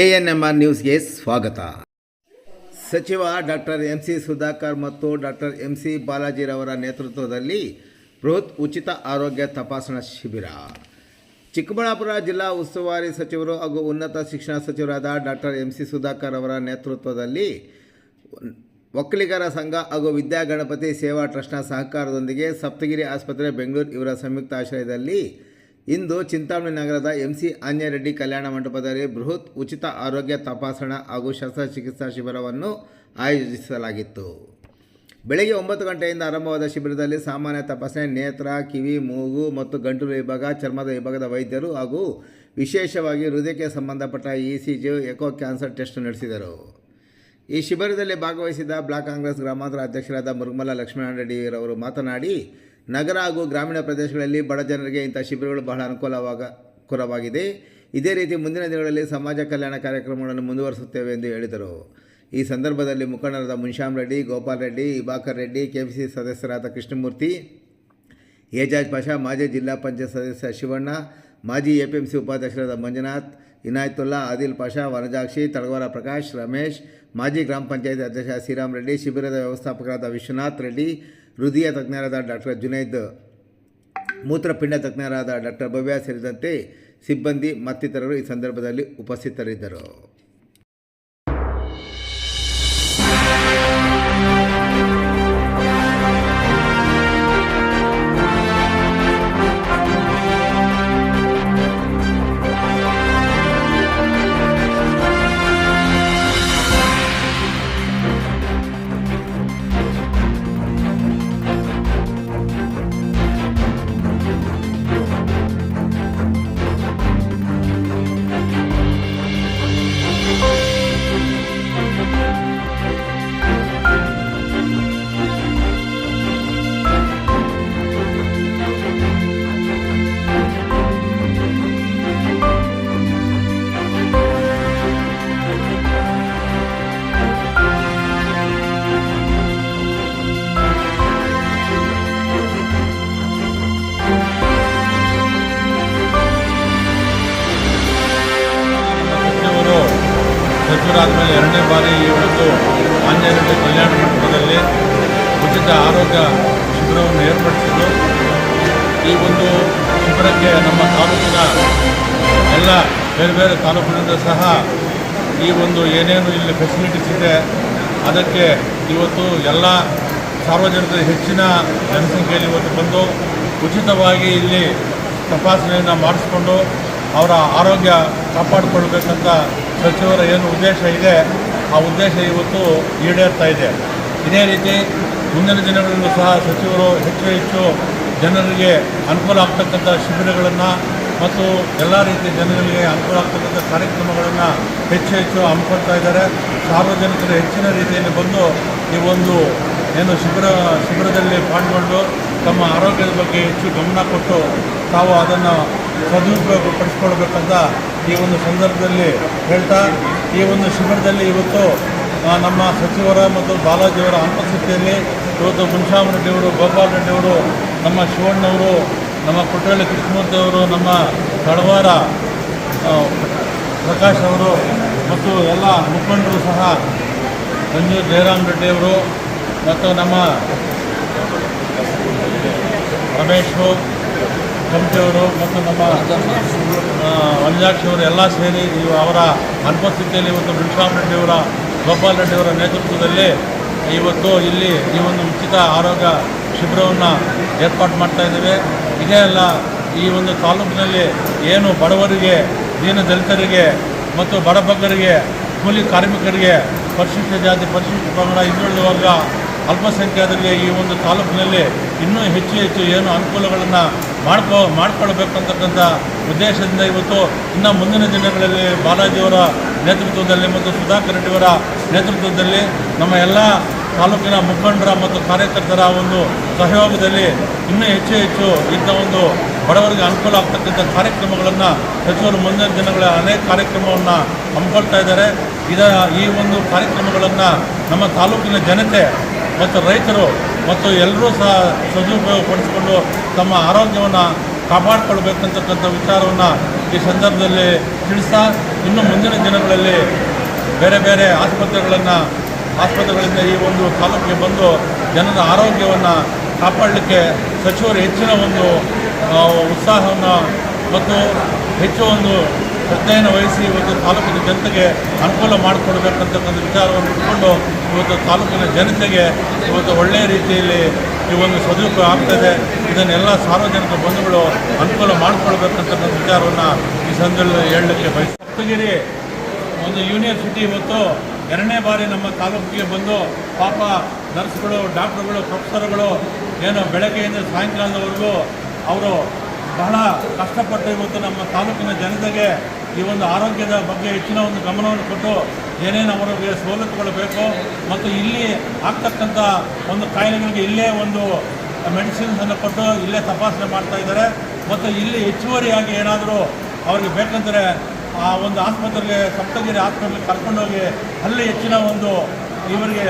ANMR ನ್ಯೂಸ್ಗೆ ಸ್ವಾಗತ. ಸಚಿವ ಡಾಕ್ಟರ್ ಎಂ ಸಿ ಸುಧಾಕರ್ ಮತ್ತು ಡಾಕ್ಟರ್ ಎಂ ಸಿ ಬಾಲಾಜಿರವರ ನೇತೃತ್ವದಲ್ಲಿ ಬೃಹತ್ ಉಚಿತ ಆರೋಗ್ಯ ತಪಾಸಣಾ ಶಿಬಿರ. ಚಿಕ್ಕಬಳ್ಳಾಪುರ ಜಿಲ್ಲಾ ಉಸ್ತುವಾರಿ ಸಚಿವರು ಹಾಗೂ ಉನ್ನತ ಶಿಕ್ಷಣ ಸಚಿವರಾದ ಡಾಕ್ಟರ್ ಎಂ ಸಿ ಸುಧಾಕರ್ ಅವರ ನೇತೃತ್ವದಲ್ಲಿ ಒಕ್ಕಲಿಗರ ಸಂಘ ಹಾಗೂ ವಿದ್ಯಾಗಣಪತಿ ಸೇವಾ ಟ್ರಸ್ಟ್ನ ಸಹಕಾರದೊಂದಿಗೆ ಸಪ್ತಗಿರಿ ಆಸ್ಪತ್ರೆ ಬೆಂಗಳೂರು ಇವರ ಸಂಯುಕ್ತ ಆಶ್ರಯದಲ್ಲಿ ಇಂದು ಚಿಂತಾಮಣಿ ನಗರದ ಎಂಸಿ ಸಿ ರೆಡ್ಡಿ ಕಲ್ಯಾಣ ಮಂಟಪದಲ್ಲಿ ಬೃಹತ್ ಉಚಿತ ಆರೋಗ್ಯ ತಪಾಸಣಾ ಹಾಗೂ ಶಸ್ತ್ರಚಿಕಿತ್ಸಾ ಶಿಬಿರವನ್ನು ಆಯೋಜಿಸಲಾಗಿತ್ತು. ಬೆಳಗ್ಗೆ ಒಂಬತ್ತು ಗಂಟೆಯಿಂದ ಆರಂಭವಾದ ಶಿಬಿರದಲ್ಲಿ ಸಾಮಾನ್ಯ ತಪಾಸಣೆ ನೇತ್ರ, ಕಿವಿ, ಮೂಗು ಮತ್ತು ಗಂಟಲು ವಿಭಾಗ, ಚರ್ಮದ ವಿಭಾಗದ ವೈದ್ಯರು ಹಾಗೂ ವಿಶೇಷವಾಗಿ ಹೃದಯಕ್ಕೆ ಸಂಬಂಧಪಟ್ಟ E C G, echo cancer test ನಡೆಸಿದರು. ಈ ಶಿಬಿರದಲ್ಲಿ ಭಾಗವಹಿಸಿದ ಬ್ಲಾಕ್ ಕಾಂಗ್ರೆಸ್ ಗ್ರಾಮಾಂತರ ಅಧ್ಯಕ್ಷರಾದ ಮುರುಮಲ ಲಕ್ಷ್ಮೀನಾರಾಯಣ ರೆಡ್ಡಿರವರು ಮಾತನಾಡಿ ನಗರ ಹಾಗೂ ಗ್ರಾಮೀಣ ಪ್ರದೇಶಗಳಲ್ಲಿ ಬಡ ಜನರಿಗೆ ಇಂಥ ಶಿಬಿರಗಳು ಬಹಳ ಅನುಕೂಲವಾಗ ಕುರವಾಗಿದೆ ಇದೇ ರೀತಿ ಮುಂದಿನ ದಿನಗಳಲ್ಲಿ ಸಮಾಜ ಕಲ್ಯಾಣ ಕಾರ್ಯಕ್ರಮಗಳನ್ನು ಮುಂದುವರಿಸುತ್ತೇವೆ ಎಂದು ಹೇಳಿದರು. ಈ ಸಂದರ್ಭದಲ್ಲಿ ಮುಖಂಡರಾದ ಮುನ್ಶ್ಯಾಮ್ ರೆಡ್ಡಿ, ಗೋಪಾಲ್ ರೆಡ್ಡಿ, ಇಬಾಕರ್ ರೆಡ್ಡಿ, ಕೆಪಿಸಿ ಸದಸ್ಯರಾದ ಕೃಷ್ಣಮೂರ್ತಿ ಏಜಾಜ್ ಪಾಷಾ, ಮಾಜಿ ಜಿಲ್ಲಾ ಪಂಚಾಯತ್ ಸದಸ್ಯ ಶಿವಣ್ಣ, ಮಾಜಿ ಎಪಿಎಂಸಿ ಉಪಾಧ್ಯಕ್ಷರಾದ ಮಂಜುನಾಥ್, ಇನಾಯತುಲ್ಲಾ, ಆದಿಲ್ ಪಾಷಾ, ವನಜಾಕ್ಷಿ ತಳವಾರ ಪ್ರಕಾಶ್, ರಮೇಶ್, ಮಾಜಿ ಗ್ರಾಮ ಪಂಚಾಯತ್ ಅಧ್ಯಕ್ಷ ಶ್ರೀರಾಮ್ ರೆಡ್ಡಿ, ಶಿಬಿರದ ವ್ಯವಸ್ಥಾಪಕರಾದ ವಿಶ್ವನಾಥ್ ರೆಡ್ಡಿ ಹೃದಯ ತಜ್ಞರಾದ ಡಾಕ್ಟರ್ ಜುನೈದ್ ಮೂತ್ರಪಿಂಡ ತಜ್ಞರಾದ ಡಾಕ್ಟರ್ ಭವ್ಯ ಸೇರಿದಂತೆ ಸಿಬ್ಬಂದಿ ಮತ್ತಿತರರು ಈ ಸಂದರ್ಭದಲ್ಲಿ ಉಪಸ್ಥಿತರಿದ್ದರು. ಮೇಲೆ ಎರಡನೇ ಬಾರಿ ಈ ಒಂದು ಆಂಜನೇಯ ಕಲ್ಯಾಣ ಮಂಟಪದಲ್ಲಿ ಉಚಿತ ಆರೋಗ್ಯ ಶಿಬಿರವನ್ನು ಏರ್ಪಡಿಸಿದ್ದು. ಈ ಒಂದು ಶಿಬಿರಕ್ಕೆ ನಮ್ಮ ತಾಲೂಕಿನ ಎಲ್ಲ ಬೇರೆ ಬೇರೆ ತಾಲೂಕಿನಿಂದ ಸಹ ಈ ಒಂದು ಏನೇನು ಇಲ್ಲಿ ಫೆಸಿಲಿಟೀಸ್ ಇದೆ, ಅದಕ್ಕೆ ಇವತ್ತು ಎಲ್ಲ ಸಾರ್ವಜನಿಕರು ಹೆಚ್ಚಿನ ಜನಸಂಖ್ಯೆಯಲ್ಲಿ ಇವತ್ತು ಬಂದು ಉಚಿತವಾಗಿ ಇಲ್ಲಿ ತಪಾಸಣೆಯನ್ನು ಮಾಡಿಸ್ಕೊಂಡು ಅವರ ಆರೋಗ್ಯ ಕಾಪಾಡಿಕೊಳ್ಬೇಕಂತ ಸಚಿವರ ಏನು ಉದ್ದೇಶ ಇದೆ. ಆ ಉದ್ದೇಶ ಇವತ್ತು ಈಡೇರ್ತಾ ಇದೆ. ಇದೇ ರೀತಿ ಮುಂದಿನ ದಿನಗಳಲ್ಲೂ ಸಹ ಸಚಿವರು ಹೆಚ್ಚು ಹೆಚ್ಚು ಜನರಿಗೆ ಅನುಕೂಲ ಆಗ್ತಕ್ಕಂಥ ಶಿಬಿರಗಳನ್ನು ಮತ್ತು ಎಲ್ಲ ರೀತಿಯ ಜನರಿಗೆ ಅನುಕೂಲ ಆಗ್ತಕ್ಕಂಥ ಕಾರ್ಯಕ್ರಮಗಳನ್ನು ಹೆಚ್ಚು ಹೆಚ್ಚು ಹಮ್ಮಿಕೊಳ್ತಾ ಇದ್ದಾರೆ. ಸಾರ್ವಜನಿಕರು ಹೆಚ್ಚಿನ ರೀತಿಯಲ್ಲಿ ಬಂದು ಈ ಒಂದು ಏನು ಶಿಬಿರ, ಶಿಬಿರದಲ್ಲಿ ಪಾಲ್ಗೊಂಡು ತಮ್ಮ ಆರೋಗ್ಯದ ಬಗ್ಗೆ ಹೆಚ್ಚು ಗಮನ ಕೊಟ್ಟು ತಾವು ಅದನ್ನು ಸದುಪಯೋಗ ಪಡಿಸ್ಕೊಳ್ಬೇಕಂತ ಈ ಒಂದು ಸಂದರ್ಭದಲ್ಲಿ ಹೇಳ್ತಾ, ಈ ಒಂದು ಶಿಬಿರದಲ್ಲಿ ಇವತ್ತು ನಮ್ಮ ಸಚಿವರ ಮತ್ತು ಬಾಲಾಜಿಯವರ ಅನುಪಸ್ಥಿತಿಯಲ್ಲಿ ಇವತ್ತು ಮುನ್ಶಾಮ್ ರೆಡ್ಡಿಯವರು ಗೋಪಾಲ್ ರೆಡ್ಡಿಯವರು ನಮ್ಮ ಶಿವಣ್ಣವರು, ನಮ್ಮ ಕುಟ್ರಳ್ಳಿ ಕೃಷ್ಣಮೂರ್ತಿ ಅವರು, ನಮ್ಮ ತಳವಾರ ಪ್ರಕಾಶ್ ಅವರು ಮತ್ತು ಎಲ್ಲ ಮುಖಂಡರು ಸಹ ಸಂಜು ಜಯರಾಮ್ ರೆಡ್ಡಿಯವರು ಮತ್ತು ನಮ್ಮ ರಮೇಶು ಕಂಪೆಯವರು ಮತ್ತು ನಮ್ಮ ಅವರು ಎಲ್ಲ ಸೇರಿ ಅವರ ಅನುಪಸ್ಥಿತಿಯಲ್ಲಿ ಇವತ್ತು ಮುನ್ಶಾಮ್ ರೆಡ್ಡಿಯವರ ಗೋಪಾಲ್ ರೆಡ್ಡಿಯವರ ನೇತೃತ್ವದಲ್ಲಿ ಇವತ್ತು ಇಲ್ಲಿ ಈ ಒಂದು ಉಚಿತ ಆರೋಗ್ಯ ಶಿಬಿರವನ್ನು ಏರ್ಪಾಡು ಮಾಡ್ತಾ ಇದ್ದೇವೆ. ಇದೇ ಅಲ್ಲ, ಈ ಒಂದು ತಾಲೂಕಿನಲ್ಲಿ ಏನು ಬಡವರಿಗೆ ದೀನ ದಲಿತರಿಗೆ ಮತ್ತು ಬಡಬಗ್ಗರಿಗೆ ಕೂಲಿ ಕಾರ್ಮಿಕರಿಗೆ ಪರಿಶಿಷ್ಟ ಜಾತಿ, ಪರಿಶಿಷ್ಟ ಪಂಗಡ ಹಿಂದುಳಿದ ವರ್ಗ ಅಲ್ಪಸಂಖ್ಯಾತರಿಗೆ ಈ ಒಂದು ತಾಲೂಕಿನಲ್ಲಿ ಇನ್ನೂ ಹೆಚ್ಚು ಹೆಚ್ಚು ಏನು ಅನುಕೂಲಗಳನ್ನು ಮಾಡ್ಕೊ, ಮಾಡಿಕೊಳ್ಬೇಕಂತಕ್ಕಂಥ ಉದ್ದೇಶದಿಂದ ಇವತ್ತು ಇನ್ನು ಮುಂದಿನ ದಿನಗಳಲ್ಲಿ ಬಾಲಾಜಿಯವರ ನೇತೃತ್ವದಲ್ಲಿ ಮತ್ತು ಸುಧಾಕರ್ ರೆಡ್ಡಿಯವರ ನೇತೃತ್ವದಲ್ಲಿ ನಮ್ಮ ಎಲ್ಲ ತಾಲೂಕಿನ ಮುಖಂಡರ ಮತ್ತು ಕಾರ್ಯಕರ್ತರ ಒಂದು ಸಹಯೋಗದಲ್ಲಿ ಇನ್ನೂ ಹೆಚ್ಚು ಹೆಚ್ಚು ಇಂಥ ಒಂದು ಬಡವರಿಗೆ ಅನುಕೂಲ ಆಗ್ತಕ್ಕಂಥ ಕಾರ್ಯಕ್ರಮಗಳನ್ನು ಸಚಿವರು ಮುಂದಿನ ದಿನಗಳ ಅನೇಕ ಕಾರ್ಯಕ್ರಮವನ್ನು ಹಮ್ಮಿಕೊಳ್ತಾ ಇದ್ದಾರೆ. ಇದ, ಈ ಒಂದು ಕಾರ್ಯಕ್ರಮಗಳನ್ನು ನಮ್ಮ ತಾಲೂಕಿನ ಜನತೆ ಮತ್ತು ರೈತರು ಮತ್ತು ಎಲ್ಲರೂ ಸಹ ಸದುಪಯೋಗಪಡಿಸಿಕೊಂಡು ತಮ್ಮ ಆರೋಗ್ಯವನ್ನು ಕಾಪಾಡಿಕೊಳ್ಬೇಕಂತಕ್ಕಂಥ ವಿಚಾರವನ್ನು ಈ ಸಂದರ್ಭದಲ್ಲಿ ತಿಳಿಸ್ತಾ ಇನ್ನು ಮುಂದಿನ ದಿನಗಳಲ್ಲಿ ಬೇರೆ ಬೇರೆ ಆಸ್ಪತ್ರೆಗಳನ್ನು ಆಸ್ಪತ್ರೆಗಳಿಂದ ಈ ಒಂದು ತಾಲೂಕಿಗೆ ಬಂದು ಜನರ ಆರೋಗ್ಯವನ್ನು ಕಾಪಾಡಲಿಕ್ಕೆ ಸಚಿವರು ಹೆಚ್ಚಿನ ಒಂದು ಉತ್ಸಾಹವನ್ನು ಮತ್ತು ಹೆಚ್ಚು ಒಂದು ಶ್ರದ್ಧೆಯನ್ನು ವಹಿಸಿ ಇವತ್ತು ತಾಲೂಕಿನ ಜನತೆಗೆ ಅನುಕೂಲ ಮಾಡಿಕೊಡ್ಬೇಕಂತಕ್ಕಂಥ ವಿಚಾರವನ್ನು ಇಟ್ಕೊಂಡು ಇವತ್ತು ತಾಲೂಕಿನ ಜನತೆಗೆ ಇವತ್ತು ಒಳ್ಳೆಯ ರೀತಿಯಲ್ಲಿ ಈ ಒಂದು ಸದುಪಯೋಗ ಆಗ್ತದೆ. ಇದನ್ನೆಲ್ಲ ಸಾರ್ವಜನಿಕ ಬಂಧುಗಳು ಅನುಕೂಲ ಮಾಡಿಕೊಳ್ಬೇಕಂತಕ್ಕಂಥ ವಿಚಾರವನ್ನು ಈ ಸಂದರ್ಭದಲ್ಲಿ ಹೇಳಲಿಕ್ಕೆ ಬಯಸ ಸಪ್ತಗಿರಿ ಒಂದು ಯೂನಿವರ್ಸಿಟಿ ಇವತ್ತು ಎರಡನೇ ಬಾರಿ ನಮ್ಮ ತಾಲೂಕಿಗೆ ಬಂದು ಪಾಪ ನರ್ಸ್ಗಳು, ಡಾಕ್ಟರ್ಗಳು, ಪ್ರೊಫೆಸರ್ಗಳು ಏನು ಬೆಳಗ್ಗೆಯಿಂದ ಸಾಯಂಕಾಲದವರೆಗೂ ಅವರು ಬಹಳ ಕಷ್ಟಪಟ್ಟು ಇವತ್ತು ನಮ್ಮ ತಾಲೂಕಿನ ಜನತೆಗೆ ಈ ಒಂದು ಆರೋಗ್ಯದ ಬಗ್ಗೆ ಹೆಚ್ಚಿನ ಒಂದು ಗಮನವನ್ನು ಕೊಟ್ಟು ಏನೇನು ಅವರಿಗೆ ಸವಲತ್ತುಗಳು ಬೇಕೋ ಮತ್ತು ಇಲ್ಲಿ ಆಗ್ತಕ್ಕಂಥ ಒಂದು ಕಾಯಿಲೆಗಳಿಗೆ ಇಲ್ಲೇ ಒಂದು ಮೆಡಿಸಿನ್ಸನ್ನು ಕೊಟ್ಟು ಇಲ್ಲೇ ತಪಾಸಣೆ ಮಾಡ್ತಾ ಇದ್ದಾರೆ. ಮತ್ತು ಇಲ್ಲಿ ಹೆಚ್ಚುವರಿಯಾಗಿ ಏನಾದರೂ ಅವ್ರಿಗೆ ಬೇಕಂದರೆ ಆ ಒಂದು ಆಸ್ಪತ್ರೆಗೆ ಸಪ್ತಗಿರಿ ಆಸ್ಪತ್ರೆಗೆ ಕರ್ಕೊಂಡೋಗಿ ಅಲ್ಲಿ ಹೆಚ್ಚಿನ ಒಂದು ಇವರಿಗೆ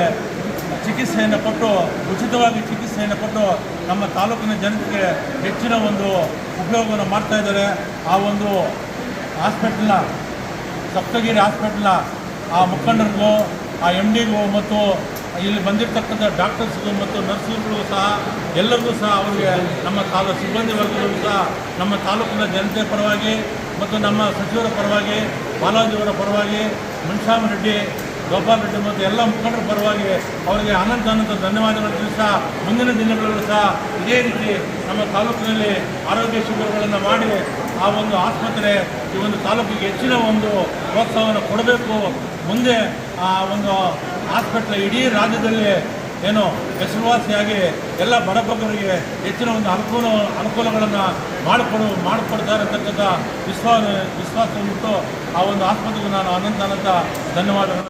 ಚಿಕಿತ್ಸೆಯನ್ನು ಕೊಟ್ಟು, ಉಚಿತವಾಗಿ ಚಿಕಿತ್ಸೆಯನ್ನು ಕೊಟ್ಟು ನಮ್ಮ ತಾಲೂಕಿನ ಜನತೆಗೆ ಹೆಚ್ಚಿನ ಒಂದು ಉಪಯೋಗವನ್ನು ಮಾಡ್ತಾ ಇದ್ದಾರೆ. ಆ ಒಂದು ಹಾಸ್ಪಿಟ್ಲ್ನ, ಸಪ್ತಗಿರಿ ಹಾಸ್ಪಿಟ್ಲ್ನ, ಆ ಮುಖಂಡರಿಗೂ, ಆ ಎಂ ಡಿಗೂ ಮತ್ತು ಇಲ್ಲಿ ಬಂದಿರತಕ್ಕಂಥ ಡಾಕ್ಟರ್ಸ್ಗೂ ಮತ್ತು ನರ್ಸ್ಗಳಿಗೂ ಸಹ, ಎಲ್ಲರಿಗೂ ಸಹ ಅವರಿಗೆ ನಮ್ಮ ತಾಲೂಕು ಸಿಬ್ಬಂದಿ ವರ್ಗದಲ್ಲೂ ಸಹ, ನಮ್ಮ ತಾಲೂಕಿನ ಜನತೆ ಪರವಾಗಿ ಮತ್ತು ನಮ್ಮ ಸಚಿವರ ಪರವಾಗಿ, ಬಾಲಾಜಿಯವರ ಪರವಾಗಿ ಮುನ್ಶಾಮ ರೆಡ್ಡಿ, ಗೋಪಾಲ್ ರೆಡ್ಡಿ ಮತ್ತು ಎಲ್ಲ ಮುಖಂಡರ ಪರವಾಗಿ ಅವರಿಗೆ ಅನಂತ ಅನಂತ ಧನ್ಯವಾದಗಳು ತಿಳಿಸ ಮುಂದಿನ ದಿನಗಳಲ್ಲೂ ಸಹ ಇದೇ ರೀತಿ ನಮ್ಮ ತಾಲೂಕಿನಲ್ಲಿ ಆರೋಗ್ಯ ಶಿಬಿರಗಳನ್ನು ಮಾಡಿ ಆ ಒಂದು ಆಸ್ಪತ್ರೆ, ಈ ಒಂದು ತಾಲೂಕಿಗೆ ಹೆಚ್ಚಿನ ಒಂದು ಪ್ರೋತ್ಸಾಹವನ್ನು ಕೊಡಬೇಕು. ಮುಂದೆ ಆ ಒಂದು ಆಸ್ಪತ್ರೆ ಇಡೀ ರಾಜ್ಯದಲ್ಲಿ ಏನು ಹೆಸರುವಾಸಿಯಾಗಿ ಎಲ್ಲ ಬಡಬಗ್ಗರಿಗೆ ಹೆಚ್ಚಿನ ಒಂದು ಅನುಕೂಲ, ಅನುಕೂಲಗಳನ್ನು ಮಾಡಿಕೊಡು, ಮಾಡಿಕೊಡ್ತಾರೆ ಅಂತಕ್ಕಂಥ ವಿಶ್ವಾಸ ವಿಶ್ವಾಸವಿಟ್ಟು ಆ ಒಂದು ಆಸ್ಪತ್ರೆಗೆ ನಾನು ಅನಂತ ಅನಂತ ಧನ್ಯವಾದಗಳು.